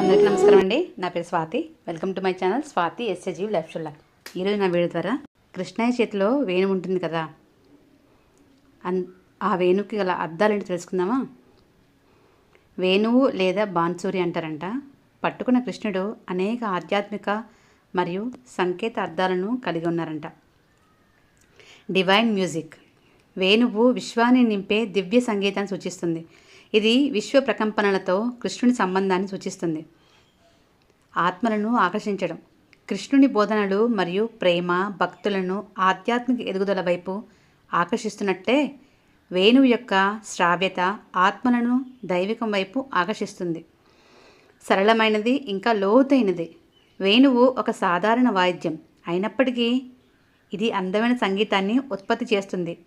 అందరికీ నమస్కారం అండి. నా పేరు Swathi. Welcome to my channel Swathi ఎస్ఎజీవ్ life షుల్లా ఈరోజు నా వీడియో ద్వారా కృష్ణయ్య చేతిలో వేణు ఉంటుంది కదా. అన్ ఆ వేణుకి గల అర్థాలేంటి తెలుసుకుందామా? వేణువు లేదా బాన్సూరి అంటారంట. పట్టుకున్న కృష్ణుడు అనేక ఆధ్యాత్మిక మరియు సంకేత అర్థాలను కలిగి ఉన్నారంట. Divine music. వేణువు విశ్వాన్ని నింపే దివ్య సంగీతాన్ని సూచిస్తుంది. ఇది విశ్వ ప్రకంపనలతో కృష్ణుని సంబంధాన్ని సూచిస్తుంది. ఆత్మలను ఆకర్షించడం. కృష్ణుని బోధనలు మరియు ప్రేమ భక్తులను ఆధ్యాత్మిక ఎదుగుదల వైపు ఆకర్షిస్తున్నట్టే వేణువు యొక్క శ్రావ్యత ఆత్మలను దైవికం వైపు ఆకర్షిస్తుంది. సరళమైనది ఇంకా లోతైనది. వేణువు ఒక సాధారణ వాయిద్యం. అయినప్పటికీ ఇది అందమైన సంగీతాన్ని ఉత్పత్తి చేస్తుంది.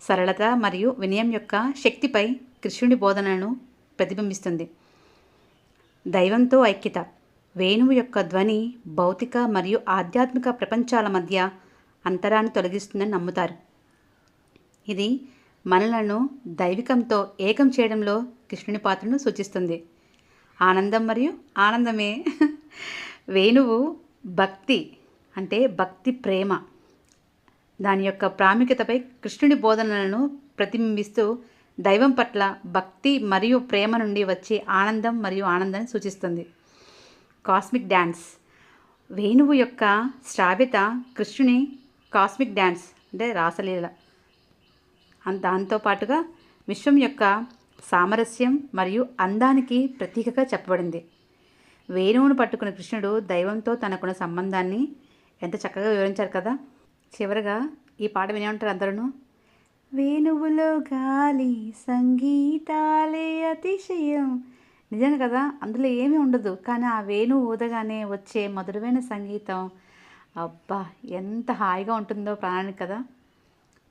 సరళత మరియు వినయం యొక్క శక్తిపై కృష్ణుడి బోధనను ప్రతిబింబిస్తుంది. దైవంతో ఐక్యత వేణువు యొక్క ధ్వని భౌతిక మరియు ఆధ్యాత్మిక ప్రపంచాల మధ్య అంతరాన్ని తొలగిస్తుందని నమ్ముతారు. ఇది మనలను దైవికంతో ఏకం చేయడంలో కృష్ణుని పాత్రను సూచిస్తుంది. ఆనందం మరియు ఆనందమే. వేణువు భక్తి అంటే భక్తి ప్రేమ. దాని యొక్క ప్రాముఖ్యతపై కృష్ణుని బోధనలను ప్రతిబింబిస్తూ దైవం పట్ల భక్తి మరియు ప్రేమ నుండి వచ్చే ఆనందం మరియు ఆనందాన్ని సూచిస్తుంది. కాస్మిక్ డ్యాన్స్ వేణువు యొక్క శ్రావ్యత కృష్ణుని కాస్మిక్ డ్యాన్స్ అంటే రాసలీల. దాంతో పాటుగా విశ్వం యొక్క సామరస్యం మరియు అందానికి ప్రతీకగా చెప్పబడింది. వేణువును పట్టుకున్న కృష్ణుడు దైవంతో తనకున్న సంబంధాన్ని ఎంత చక్కగా వివరించారు కదా? చివరగా ఈ పాట వినే ఉంటారు అందరూ వేణువులో గాలి సంగీతాలే అతిశయం. నిజం కదా అందులో ఏమీ ఉండదు. కానీ ఆ వేణువు ఊదగానే వచ్చే మధురమైన సంగీతం అబ్బా ఎంత హాయిగా ఉంటుందో ప్రాణానికి కదా.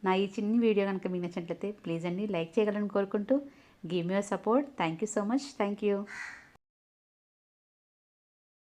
నా ఈ చిన్ని వీడియో కనుక మీకు నచ్చినట్లయితే ప్లీజ్ అండి లైక్ చేయగలని కోరుకుంటూ give me support. Thank you so much. Thank you.